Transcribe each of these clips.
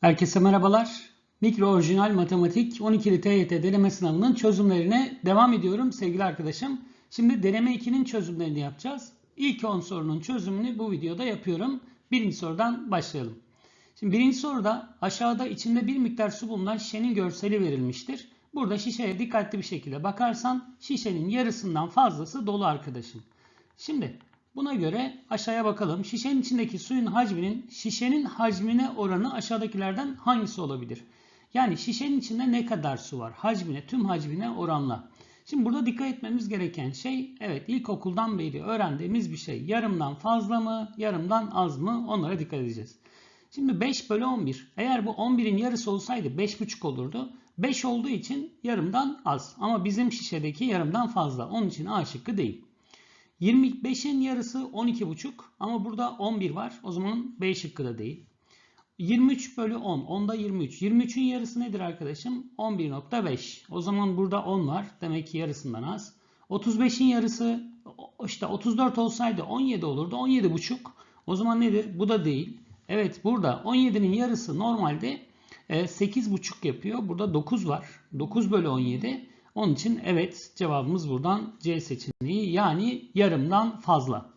Herkese merhabalar. Mikro orijinal matematik 12'li TYT deneme sınavının çözümlerine devam ediyorum sevgili arkadaşım. Şimdi deneme 2'nin çözümlerini yapacağız. İlk 10 sorunun çözümünü bu videoda yapıyorum. Birinci sorudan başlayalım. Şimdi birinci soruda aşağıda içinde bir miktar su bulunan şişenin görseli verilmiştir. Burada şişeye dikkatli bir şekilde bakarsan şişenin yarısından fazlası dolu arkadaşım. Şimdi buna göre aşağıya bakalım. Şişenin içindeki suyun hacminin şişenin hacmine oranı aşağıdakilerden hangisi olabilir? Yani şişenin içinde ne kadar su var? Hacmine, tüm hacmine oranla. Şimdi burada dikkat etmemiz gereken şey, evet ilkokuldan beri öğrendiğimiz bir şey. Yarımdan fazla mı, yarımdan az mı? Onlara dikkat edeceğiz. Şimdi 5 bölü 11. Eğer bu 11'in yarısı olsaydı 5,5 olurdu. 5 olduğu için yarımdan az. Ama bizim şişedeki yarımdan fazla. Onun için A şıkkı değil. 25'in yarısı 12,5 ama burada 11 var. O zaman B şıkkı da değil. 23 bölü 10. 10'da 23. 23'ün yarısı nedir arkadaşım? 11.5. O zaman burada 10 var. Demek ki yarısından az. 35'in yarısı işte 34 olsaydı 17 olurdu. 17,5. O zaman nedir? Bu da değil. Evet burada 17'nin yarısı normalde 8,5 yapıyor. Burada 9 var. 9 bölü 17. Onun için evet cevabımız buradan C seçeneği yani yarımdan fazla.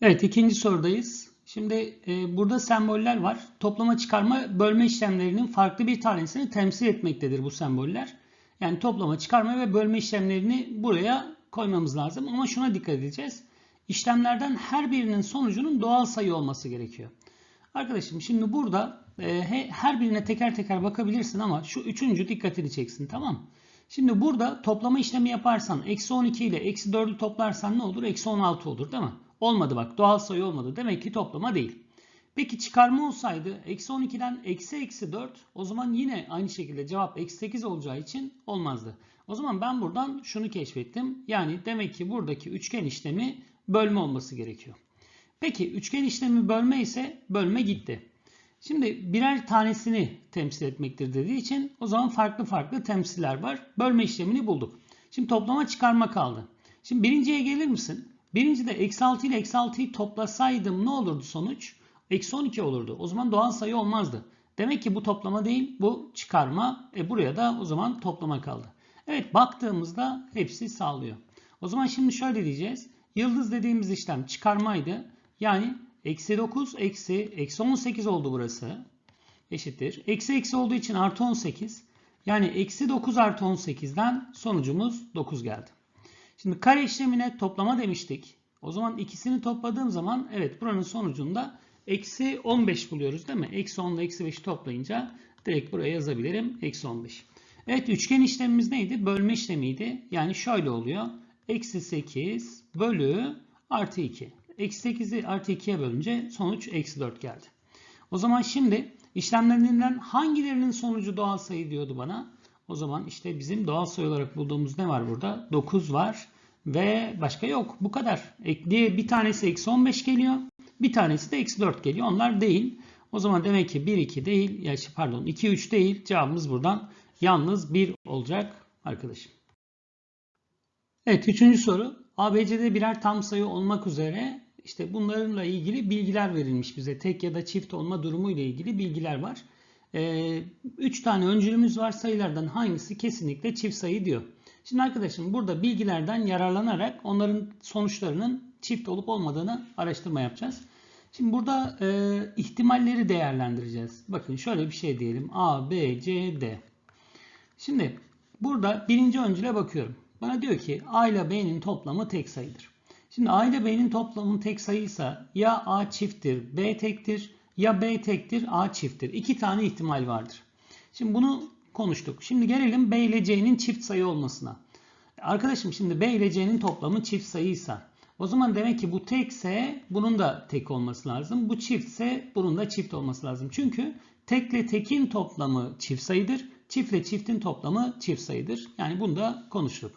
Evet ikinci sorudayız. Şimdi e, burada semboller var. Toplama çıkarma bölme işlemlerinin farklı bir tanesini temsil etmektedir bu semboller. Yani toplama çıkarma ve bölme işlemlerini buraya koymamız lazım. Ama şuna dikkat edeceğiz. İşlemlerden her birinin sonucunun doğal sayı olması gerekiyor. Arkadaşım şimdi burada e, her birine teker teker bakabilirsin ama şu üçüncü dikkatini çeksin tamam Şimdi burada toplama işlemi yaparsan eksi 12 ile eksi 4'ü toplarsan ne olur? Eksi 16 olur değil mi? Olmadı bak doğal sayı olmadı. Demek ki toplama değil. Peki çıkarma olsaydı eksi 12'den eksi eksi 4 o zaman yine aynı şekilde cevap eksi 8 olacağı için olmazdı. O zaman ben buradan şunu keşfettim. Yani demek ki buradaki üçgen işlemi bölme olması gerekiyor. Peki üçgen işlemi bölme ise bölme gitti. Şimdi birer tanesini temsil etmektir dediği için o zaman farklı farklı temsiller var. Bölme işlemini bulduk. Şimdi toplama çıkarma kaldı. Şimdi birinciye gelir misin? Birincide eksi 6 ile eksi 6'yı toplasaydım ne olurdu sonuç? Eksi 12 olurdu. O zaman doğal sayı olmazdı. Demek ki bu toplama değil bu çıkarma. E buraya da o zaman toplama kaldı. Evet baktığımızda hepsi sağlıyor. O zaman şimdi şöyle diyeceğiz. Yıldız dediğimiz işlem çıkarmaydı. Yani eksi 9 eksi eksi 18 oldu burası. Eşittir. Eksi eksi olduğu için artı 18. Yani eksi 9 artı 18'den sonucumuz 9 geldi. Şimdi kare işlemine toplama demiştik. O zaman ikisini topladığım zaman evet buranın sonucunda eksi 15 buluyoruz değil mi? Eksi 10 ile eksi 5'i toplayınca direkt buraya yazabilirim. Eksi 15. Evet üçgen işlemimiz neydi? Bölme işlemiydi. Yani şöyle oluyor. Eksi 8 bölü artı 2. Eksi 8'i artı 2'ye bölünce sonuç eksi 4 geldi. O zaman şimdi işlemlerinden hangilerinin sonucu doğal sayı diyordu bana? O zaman işte bizim doğal sayı olarak bulduğumuz ne var burada? 9 var ve başka yok. Bu kadar. Ekliye bir tanesi eksi 15 geliyor. Bir tanesi de eksi 4 geliyor. Onlar değil. O zaman demek ki 1, 2 değil. Ya pardon 2, 3 değil. Cevabımız buradan yalnız 1 olacak arkadaşım. Evet üçüncü soru. ABC'de birer tam sayı olmak üzere işte bunlarla ilgili bilgiler verilmiş bize. Tek ya da çift olma durumu ile ilgili bilgiler var. 3 ee, tane öncülümüz var. Sayılardan hangisi kesinlikle çift sayı diyor. Şimdi arkadaşım burada bilgilerden yararlanarak onların sonuçlarının çift olup olmadığını araştırma yapacağız. Şimdi burada e, ihtimalleri değerlendireceğiz. Bakın şöyle bir şey diyelim. A, B, C, D. Şimdi burada birinci öncüle bakıyorum. Bana diyor ki A ile B'nin toplamı tek sayıdır. Şimdi A ile B'nin toplamı tek sayıysa ya A çifttir, B tektir ya B tektir, A çifttir. İki tane ihtimal vardır. Şimdi bunu konuştuk. Şimdi gelelim B ile C'nin çift sayı olmasına. Arkadaşım şimdi B ile C'nin toplamı çift sayıysa o zaman demek ki bu tekse bunun da tek olması lazım. Bu çiftse bunun da çift olması lazım. Çünkü tekle tekin toplamı çift sayıdır. Çiftle çiftin toplamı çift sayıdır. Yani bunu da konuştuk.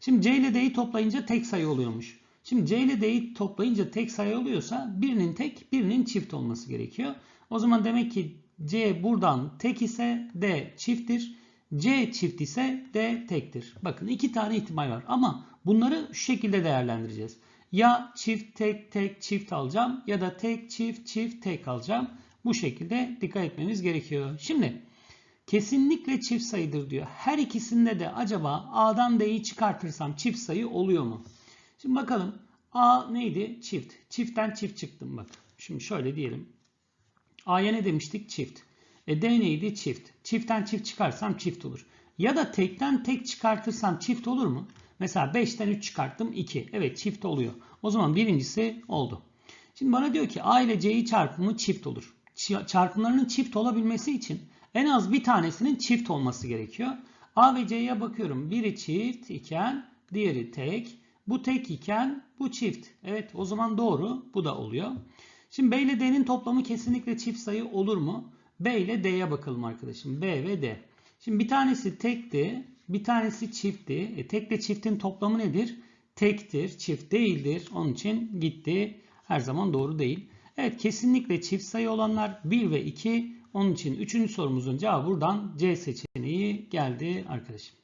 Şimdi C ile D'yi toplayınca tek sayı oluyormuş. Şimdi C ile D'yi toplayınca tek sayı oluyorsa birinin tek birinin çift olması gerekiyor. O zaman demek ki C buradan tek ise D çifttir. C çift ise D tektir. Bakın iki tane ihtimal var ama bunları şu şekilde değerlendireceğiz. Ya çift tek tek çift alacağım ya da tek çift çift tek alacağım. Bu şekilde dikkat etmeniz gerekiyor. Şimdi kesinlikle çift sayıdır diyor. Her ikisinde de acaba A'dan D'yi çıkartırsam çift sayı oluyor mu? Şimdi bakalım. A neydi? Çift. Çiftten çift çıktım bak. Şimdi şöyle diyelim. A'ya ne demiştik? Çift. E D neydi? Çift. Çiftten çift çıkarsam çift olur. Ya da tekten tek çıkartırsam çift olur mu? Mesela 5'ten 3 çıkarttım 2. Evet çift oluyor. O zaman birincisi oldu. Şimdi bana diyor ki A ile C'yi çarpımı çift olur. Çarpımlarının çift olabilmesi için en az bir tanesinin çift olması gerekiyor. A ve C'ye bakıyorum. Biri çift iken diğeri tek. Bu tek iken bu çift. Evet o zaman doğru. Bu da oluyor. Şimdi B ile D'nin toplamı kesinlikle çift sayı olur mu? B ile D'ye bakalım arkadaşım. B ve D. Şimdi bir tanesi tekti. Bir tanesi çiftti. E, tekle çiftin toplamı nedir? Tektir. Çift değildir. Onun için gitti. Her zaman doğru değil. Evet kesinlikle çift sayı olanlar 1 ve 2. Onun için 3. sorumuzun cevabı buradan C seçeneği geldi arkadaşım.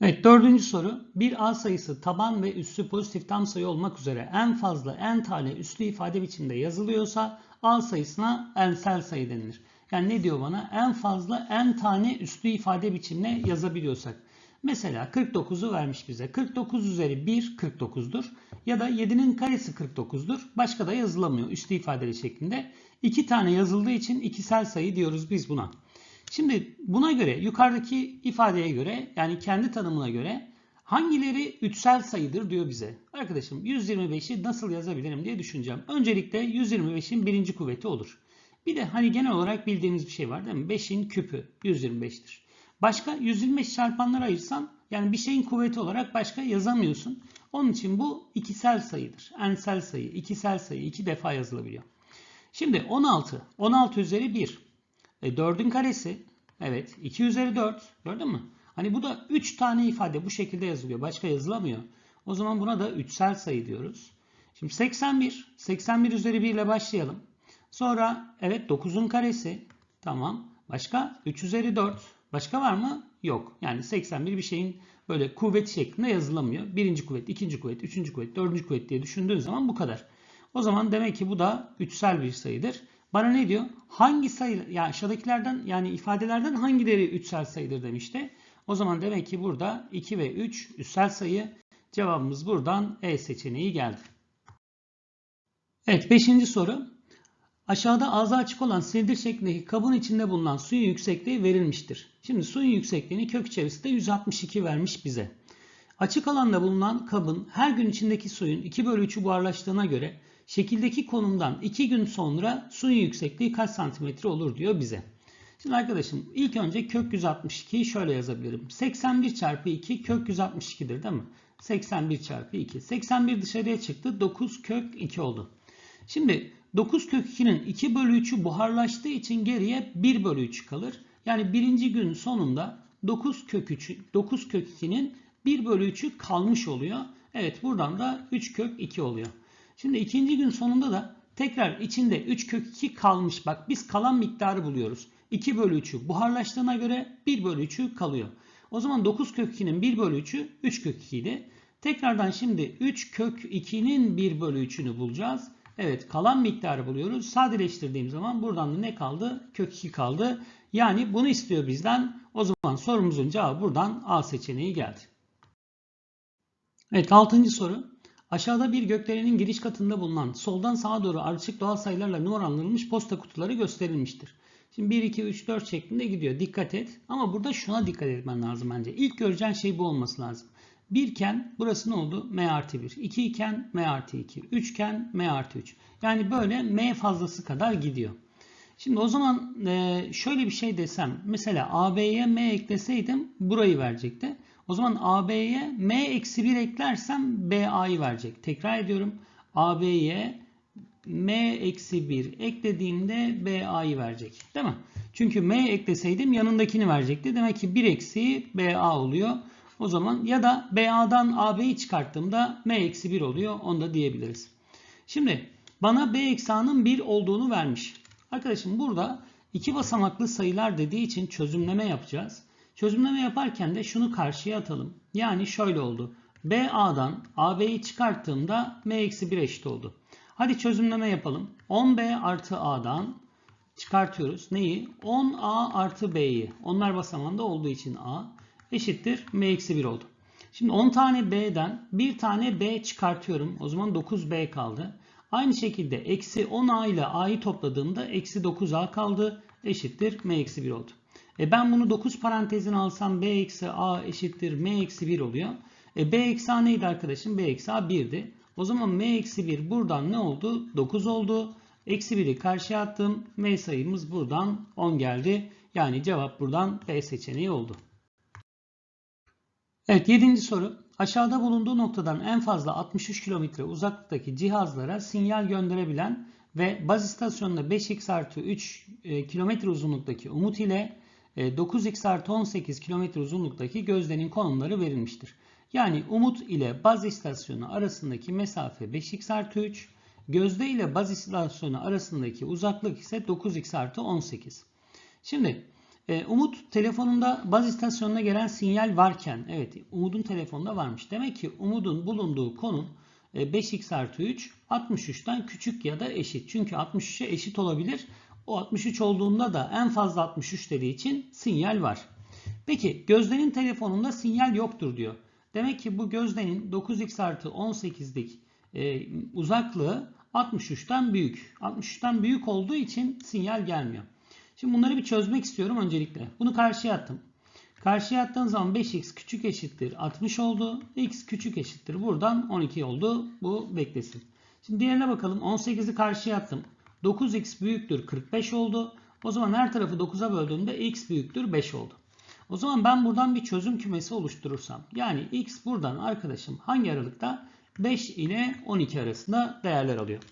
Evet dördüncü soru. Bir A sayısı taban ve üssü pozitif tam sayı olmak üzere en fazla n tane üslü ifade biçiminde yazılıyorsa A sayısına ensel sayı denilir. Yani ne diyor bana? En fazla n tane üslü ifade biçimine yazabiliyorsak. Mesela 49'u vermiş bize. 49 üzeri 1 49'dur. Ya da 7'nin karesi 49'dur. Başka da yazılamıyor üslü ifadeli şeklinde. 2 tane yazıldığı için ikisel sayı diyoruz biz buna. Şimdi buna göre yukarıdaki ifadeye göre yani kendi tanımına göre hangileri üçsel sayıdır diyor bize. Arkadaşım 125'i nasıl yazabilirim diye düşüneceğim. Öncelikle 125'in birinci kuvveti olur. Bir de hani genel olarak bildiğimiz bir şey var değil mi? 5'in küpü 125'tir. Başka 125 çarpanlara ayırsan yani bir şeyin kuvveti olarak başka yazamıyorsun. Onun için bu ikisel sayıdır. Ensel sayı, ikisel sayı iki defa yazılabiliyor. Şimdi 16. 16 üzeri 1. E, 4'ün karesi. Evet. 2 üzeri 4. Gördün mü? Hani bu da 3 tane ifade bu şekilde yazılıyor. Başka yazılamıyor. O zaman buna da üçsel sayı diyoruz. Şimdi 81. 81 üzeri 1 ile başlayalım. Sonra evet 9'un karesi. Tamam. Başka 3 üzeri 4. Başka var mı? Yok. Yani 81 bir şeyin böyle kuvvet şeklinde yazılamıyor. Birinci kuvvet, ikinci kuvvet, üçüncü kuvvet, dördüncü kuvvet diye düşündüğün zaman bu kadar. O zaman demek ki bu da üçsel bir sayıdır. Bana ne diyor? Hangi sayı, yani aşağıdakilerden yani ifadelerden hangileri üçsel sayıdır demişti. O zaman demek ki burada 2 ve 3 üssel sayı. Cevabımız buradan E seçeneği geldi. Evet 5. soru. Aşağıda ağzı açık olan silindir şeklindeki kabın içinde bulunan suyun yüksekliği verilmiştir. Şimdi suyun yüksekliğini kök içerisinde 162 vermiş bize. Açık alanda bulunan kabın her gün içindeki suyun 2 bölü 3'ü buharlaştığına göre şekildeki konumdan 2 gün sonra suyun yüksekliği kaç santimetre olur diyor bize. Şimdi arkadaşım ilk önce kök 162'yi şöyle yazabilirim. 81 çarpı 2 kök 162'dir değil mi? 81 çarpı 2. 81 dışarıya çıktı. 9 kök 2 oldu. Şimdi 9 kök 2'nin 2 bölü 3'ü buharlaştığı için geriye 1 bölü 3 kalır. Yani birinci gün sonunda 9 kök 3, 9 kök 2'nin 1 bölü 3'ü kalmış oluyor. Evet buradan da 3 kök 2 oluyor. Şimdi ikinci gün sonunda da tekrar içinde 3 kök 2 kalmış. Bak biz kalan miktarı buluyoruz. 2 bölü 3'ü buharlaştığına göre 1 bölü 3'ü kalıyor. O zaman 9 kök 2'nin 1 bölü 3'ü 3 kök 2 idi. Tekrardan şimdi 3 kök 2'nin 1 bölü 3'ünü bulacağız. Evet kalan miktarı buluyoruz. Sadeleştirdiğim zaman buradan da ne kaldı? Kök 2 kaldı. Yani bunu istiyor bizden. O zaman sorumuzun cevabı buradan A seçeneği geldi. Evet 6. soru. Aşağıda bir gökdelenin giriş katında bulunan soldan sağa doğru ardışık doğal sayılarla numaralandırılmış posta kutuları gösterilmiştir. Şimdi 1, 2, 3, 4 şeklinde gidiyor. Dikkat et. Ama burada şuna dikkat etmen lazım bence. İlk göreceğin şey bu olması lazım. 1 iken burası ne oldu? M artı 1. 2 iken M artı 2. 3 iken M artı 3. Yani böyle M fazlası kadar gidiyor. Şimdi o zaman e, şöyle bir şey desem. Mesela AB'ye M ekleseydim burayı verecekti. O zaman AB'ye M eksi 1 eklersem BA'yı verecek. Tekrar ediyorum. AB'ye M eksi 1 eklediğimde BA'yı verecek. Değil mi? Çünkü M ekleseydim yanındakini verecekti. Demek ki 1 eksi BA oluyor. O zaman ya da BA'dan AB'yi çıkarttığımda M eksi 1 oluyor. Onu da diyebiliriz. Şimdi bana B eksi A'nın 1 olduğunu vermiş. Arkadaşım burada iki basamaklı sayılar dediği için çözümleme yapacağız. Çözümleme yaparken de şunu karşıya atalım. Yani şöyle oldu. BA'dan AB'yi çıkarttığımda M eksi 1 eşit oldu. Hadi çözümleme yapalım. 10b artı a'dan çıkartıyoruz. Neyi? 10a artı b'yi. Onlar basamağında olduğu için a eşittir m eksi 1 oldu. Şimdi 10 tane b'den bir tane b çıkartıyorum. O zaman 9b kaldı. Aynı şekilde eksi 10a ile a'yı topladığımda eksi 9a kaldı. Eşittir m eksi 1 oldu. E ben bunu 9 parantezine alsam b eksi a eşittir m eksi 1 oluyor. E b eksi a neydi arkadaşım? b eksi a 1'di. O zaman m eksi 1 buradan ne oldu? 9 oldu. Eksi 1'i karşıya attım. M sayımız buradan 10 geldi. Yani cevap buradan B seçeneği oldu. Evet 7. soru. Aşağıda bulunduğu noktadan en fazla 63 km uzaklıktaki cihazlara sinyal gönderebilen ve baz istasyonunda 5x artı 3 km uzunluktaki Umut ile 9x artı 18 km uzunluktaki gözlerin konumları verilmiştir. Yani Umut ile baz istasyonu arasındaki mesafe 5x artı 3, Gözde ile baz istasyonu arasındaki uzaklık ise 9x artı 18. Şimdi e, Umut telefonunda baz istasyonuna gelen sinyal varken evet Umut'un telefonunda varmış. Demek ki Umut'un bulunduğu konum e, 5x artı 3 63'ten küçük ya da eşit. Çünkü 63'e eşit olabilir. O 63 olduğunda da en fazla 63 dediği için sinyal var. Peki Gözde'nin telefonunda sinyal yoktur diyor. Demek ki bu Gözde'nin 9x artı 18'lik e, uzaklığı 63'ten büyük. 63'ten büyük olduğu için sinyal gelmiyor. Şimdi bunları bir çözmek istiyorum öncelikle. Bunu karşıya attım. Karşıya attığım zaman 5x küçük eşittir 60 oldu. x küçük eşittir buradan 12 oldu. Bu beklesin. Şimdi diğerine bakalım. 18'i karşıya attım. 9x büyüktür 45 oldu. O zaman her tarafı 9'a böldüğümde x büyüktür 5 oldu. O zaman ben buradan bir çözüm kümesi oluşturursam yani x buradan arkadaşım hangi aralıkta 5 ile 12 arasında değerler alıyor.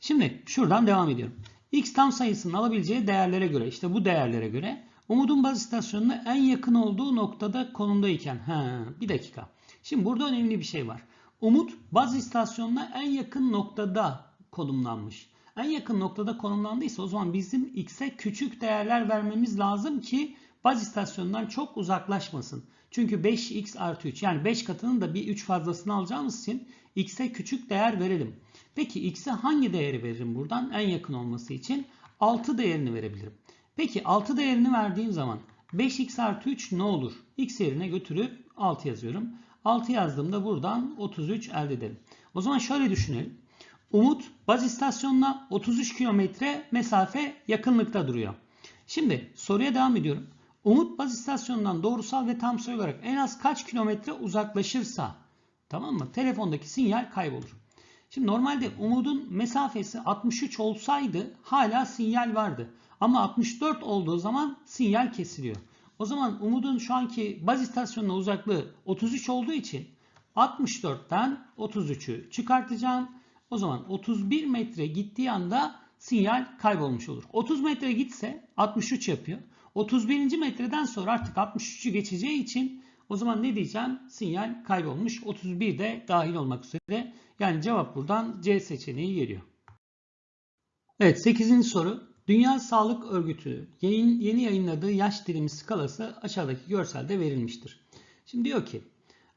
Şimdi şuradan devam ediyorum. X tam sayısının alabileceği değerlere göre işte bu değerlere göre Umut'un baz istasyonuna en yakın olduğu noktada konumdayken. Ha, bir dakika. Şimdi burada önemli bir şey var. Umut baz istasyonuna en yakın noktada konumlanmış. En yakın noktada konumlandıysa o zaman bizim X'e küçük değerler vermemiz lazım ki baz istasyonundan çok uzaklaşmasın. Çünkü 5x artı 3 yani 5 katının da bir 3 fazlasını alacağımız için x'e küçük değer verelim. Peki x'e hangi değeri veririm buradan en yakın olması için? 6 değerini verebilirim. Peki 6 değerini verdiğim zaman 5x artı 3 ne olur? x yerine götürüp 6 yazıyorum. 6 yazdığımda buradan 33 elde edelim. O zaman şöyle düşünelim. Umut baz istasyonuna 33 kilometre mesafe yakınlıkta duruyor. Şimdi soruya devam ediyorum. Umut baz istasyonundan doğrusal ve tam sayı olarak en az kaç kilometre uzaklaşırsa tamam mı? Telefondaki sinyal kaybolur. Şimdi normalde Umut'un mesafesi 63 olsaydı hala sinyal vardı. Ama 64 olduğu zaman sinyal kesiliyor. O zaman Umut'un şu anki baz istasyonuna uzaklığı 33 olduğu için 64'ten 33'ü çıkartacağım. O zaman 31 metre gittiği anda sinyal kaybolmuş olur. 30 metre gitse 63 yapıyor. 31. metreden sonra artık 63'ü geçeceği için o zaman ne diyeceğim? Sinyal kaybolmuş. 31 de dahil olmak üzere. Yani cevap buradan C seçeneği geliyor. Evet 8. soru. Dünya Sağlık Örgütü yeni yayınladığı yaş dilimi skalası aşağıdaki görselde verilmiştir. Şimdi diyor ki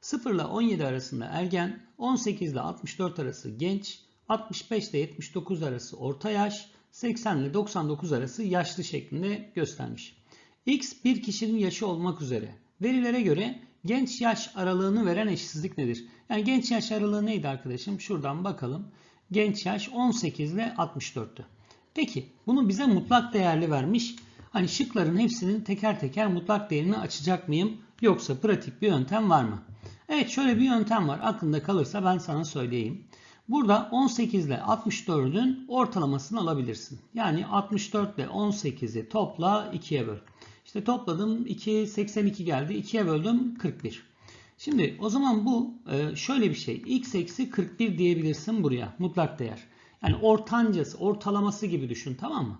0 ile 17 arasında ergen, 18 ile 64 arası genç, 65 ile 79 arası orta yaş, 80 ile 99 arası yaşlı şeklinde göstermiş. X bir kişinin yaşı olmak üzere. Verilere göre genç yaş aralığını veren eşitsizlik nedir? Yani genç yaş aralığı neydi arkadaşım? Şuradan bakalım. Genç yaş 18 ile 64'tü. Peki bunu bize mutlak değerli vermiş. Hani şıkların hepsinin teker teker mutlak değerini açacak mıyım? Yoksa pratik bir yöntem var mı? Evet şöyle bir yöntem var. Aklında kalırsa ben sana söyleyeyim. Burada 18 ile 64'ün ortalamasını alabilirsin. Yani 64 ile 18'i topla 2'ye böl. İşte topladım 2, 82 geldi. 2'ye böldüm 41. Şimdi o zaman bu e, şöyle bir şey. x eksi 41 diyebilirsin buraya. Mutlak değer. Yani ortancası, ortalaması gibi düşün tamam mı?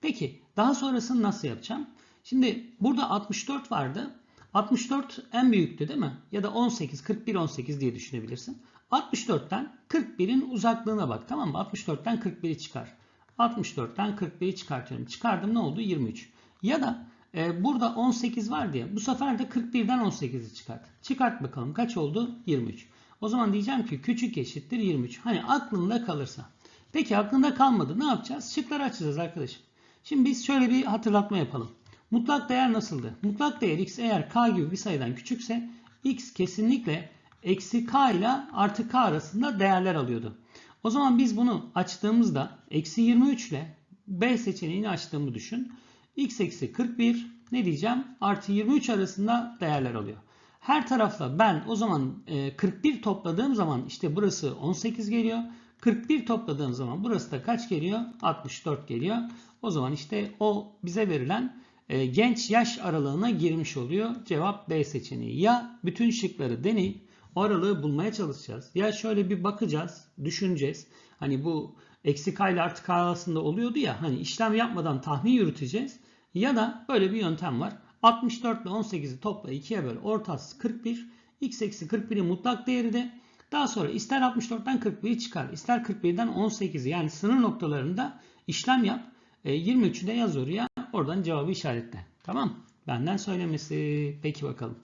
Peki daha sonrasını nasıl yapacağım? Şimdi burada 64 vardı. 64 en büyüktü değil mi? Ya da 18, 41, 18 diye düşünebilirsin. 64'ten 41'in uzaklığına bak tamam mı? 64'ten 41'i çıkar. 64'ten 41'i çıkartıyorum. Çıkardım ne oldu? 23. Ya da e, burada 18 var diye bu sefer de 41'den 18'i çıkart. Çıkart bakalım kaç oldu? 23. O zaman diyeceğim ki küçük eşittir 23. Hani aklında kalırsa. Peki aklında kalmadı. Ne yapacağız? Şıkları açacağız arkadaşım. Şimdi biz şöyle bir hatırlatma yapalım. Mutlak değer nasıldı? Mutlak değer x eğer k gibi bir sayıdan küçükse x kesinlikle eksi k ile artı k arasında değerler alıyordu. O zaman biz bunu açtığımızda eksi 23 ile b seçeneğini açtığımı düşün. x eksi 41 ne diyeceğim? Artı 23 arasında değerler alıyor. Her tarafla ben o zaman e, 41 topladığım zaman işte burası 18 geliyor. 41 topladığım zaman burası da kaç geliyor? 64 geliyor. O zaman işte o bize verilen e, genç yaş aralığına girmiş oluyor. Cevap B seçeneği. Ya bütün şıkları deneyip aralığı bulmaya çalışacağız. Ya şöyle bir bakacağız, düşüneceğiz. Hani bu eksi k ile artı k arasında oluyordu ya hani işlem yapmadan tahmin yürüteceğiz. Ya da böyle bir yöntem var. 64 ile 18'i topla 2'ye böl ortası 41. x eksi 41'in mutlak değeri de daha sonra ister 64'ten 41'i çıkar ister 41'den 18'i yani sınır noktalarında işlem yap. E, 23'ü de yaz oraya oradan cevabı işaretle. Tamam Benden söylemesi. Peki bakalım.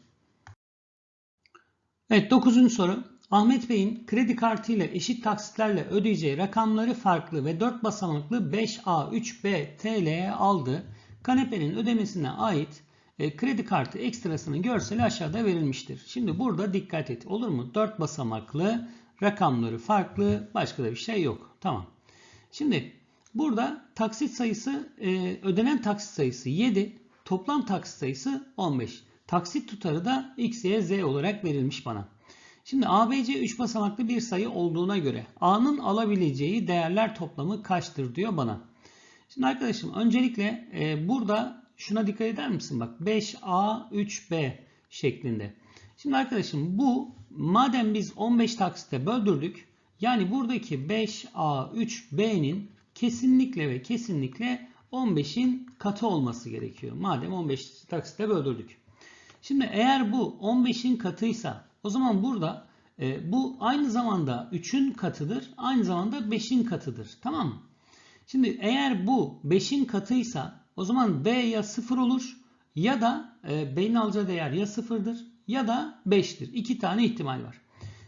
Evet 9. soru. Ahmet Bey'in kredi kartı ile eşit taksitlerle ödeyeceği rakamları farklı ve 4 basamaklı 5A 3B TL'ye aldığı kanepenin ödemesine ait e, kredi kartı ekstrasının görseli aşağıda verilmiştir. Şimdi burada dikkat et. Olur mu? 4 basamaklı rakamları farklı başka da bir şey yok. Tamam. Şimdi burada taksit sayısı e, ödenen taksit sayısı 7 toplam taksit sayısı 15. Taksit tutarı da x, y, z olarak verilmiş bana. Şimdi ABC 3 basamaklı bir sayı olduğuna göre A'nın alabileceği değerler toplamı kaçtır diyor bana. Şimdi arkadaşım öncelikle e, burada şuna dikkat eder misin? Bak 5A 3B şeklinde. Şimdi arkadaşım bu madem biz 15 taksite böldürdük yani buradaki 5A 3B'nin kesinlikle ve kesinlikle 15'in katı olması gerekiyor. Madem 15 taksite böldürdük. Şimdi eğer bu 15'in katıysa o zaman burada e, bu aynı zamanda 3'ün katıdır. Aynı zamanda 5'in katıdır. Tamam mı? Şimdi eğer bu 5'in katıysa o zaman B ya 0 olur ya da e, B'nin alacağı değer ya 0'dır ya da 5'tir. İki tane ihtimal var.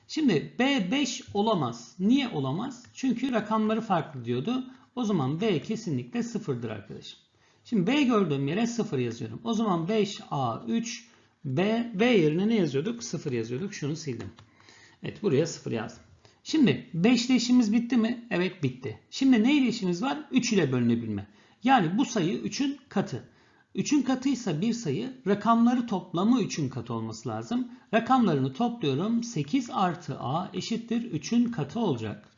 Şimdi B 5 olamaz. Niye olamaz? Çünkü rakamları farklı diyordu. O zaman B kesinlikle 0'dır arkadaşım. Şimdi B gördüğüm yere 0 yazıyorum. O zaman 5A3 B, B yerine ne yazıyorduk? 0 yazıyorduk. Şunu sildim. Evet buraya 0 yazdım. Şimdi 5 ile işimiz bitti mi? Evet bitti. Şimdi ne ile işimiz var? 3 ile bölünebilme. Yani bu sayı 3'ün katı. 3'ün katıysa bir sayı rakamları toplamı 3'ün katı olması lazım. Rakamlarını topluyorum. 8 artı A eşittir 3'ün katı olacak.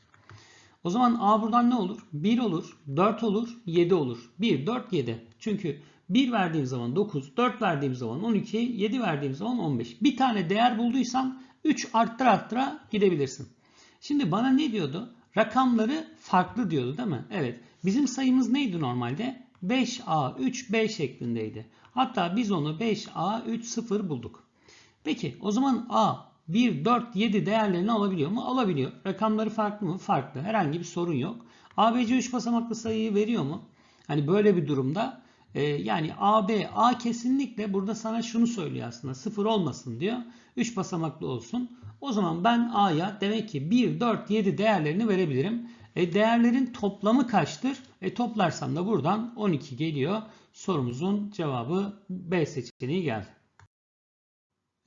O zaman A buradan ne olur? 1 olur, 4 olur, 7 olur. 1, 4, 7. Çünkü 1 verdiğim zaman 9, 4 verdiğim zaman 12, 7 verdiğim zaman 15. Bir tane değer bulduysan 3 arttıra arttıra gidebilirsin. Şimdi bana ne diyordu? Rakamları farklı diyordu değil mi? Evet. Bizim sayımız neydi normalde? 5A 3B şeklindeydi. Hatta biz onu 5A 3 0 bulduk. Peki o zaman A 1, 4, 7 değerlerini alabiliyor mu? Alabiliyor. Rakamları farklı mı? Farklı. Herhangi bir sorun yok. ABC 3 basamaklı sayıyı veriyor mu? Hani böyle bir durumda e, yani AB, A kesinlikle burada sana şunu söylüyor aslında. 0 olmasın diyor. 3 basamaklı olsun. O zaman ben A'ya demek ki 1, 4, 7 değerlerini verebilirim. E, değerlerin toplamı kaçtır? E, toplarsam da buradan 12 geliyor. Sorumuzun cevabı B seçeneği geldi.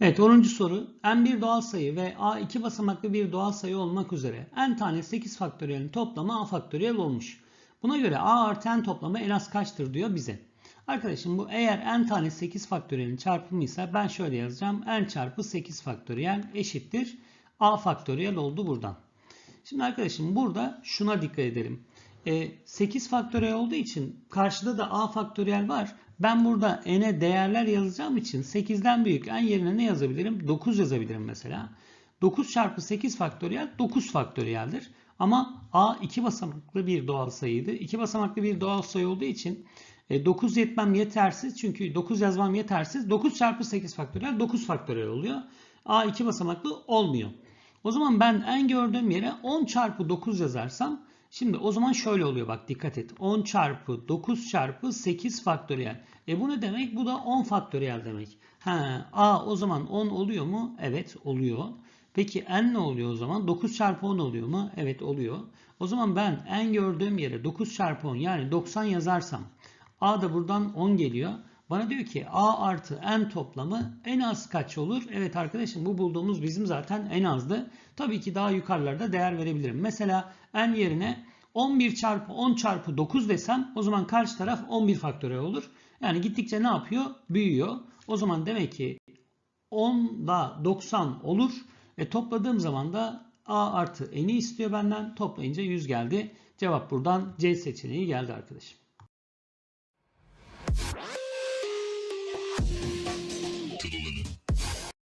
Evet 10. soru. n bir doğal sayı ve a iki basamaklı bir doğal sayı olmak üzere n tane 8 faktöriyelin toplamı a faktöriyel olmuş. Buna göre a artı n toplamı en az kaçtır diyor bize. Arkadaşım bu eğer n tane 8 faktöriyelin çarpımı ise ben şöyle yazacağım. n çarpı 8 faktöriyel eşittir. a faktöriyel oldu buradan. Şimdi arkadaşım burada şuna dikkat edelim. E, 8 faktöriyel olduğu için karşıda da a faktöriyel var. Ben burada n'e değerler yazacağım için 8'den büyük n yerine ne yazabilirim? 9 yazabilirim mesela. 9 çarpı 8 faktöriyel 9 faktöriyeldir. Ama a 2 basamaklı bir doğal sayıydı. 2 basamaklı bir doğal sayı olduğu için 9 e, yetmem yetersiz. Çünkü 9 yazmam yetersiz. 9 çarpı 8 faktöriyel 9 faktöriyel oluyor. a 2 basamaklı olmuyor. O zaman ben n gördüğüm yere 10 çarpı 9 yazarsam Şimdi o zaman şöyle oluyor bak dikkat et. 10 çarpı 9 çarpı 8 faktöriyel. E bu ne demek? Bu da 10 faktöriyel demek. Ha, A o zaman 10 oluyor mu? Evet oluyor. Peki n ne oluyor o zaman? 9 çarpı 10 oluyor mu? Evet oluyor. O zaman ben n gördüğüm yere 9 çarpı 10 yani 90 yazarsam a da buradan 10 geliyor. Bana diyor ki a artı n toplamı en az kaç olur? Evet arkadaşım bu bulduğumuz bizim zaten en azdı. Tabii ki daha yukarılarda değer verebilirim. Mesela n yerine 11 çarpı 10 çarpı 9 desem o zaman karşı taraf 11 faktöriyel olur. Yani gittikçe ne yapıyor? Büyüyor. O zaman demek ki 10 da 90 olur. E topladığım zaman da a artı n'i istiyor benden. Toplayınca 100 geldi. Cevap buradan C seçeneği geldi arkadaşım.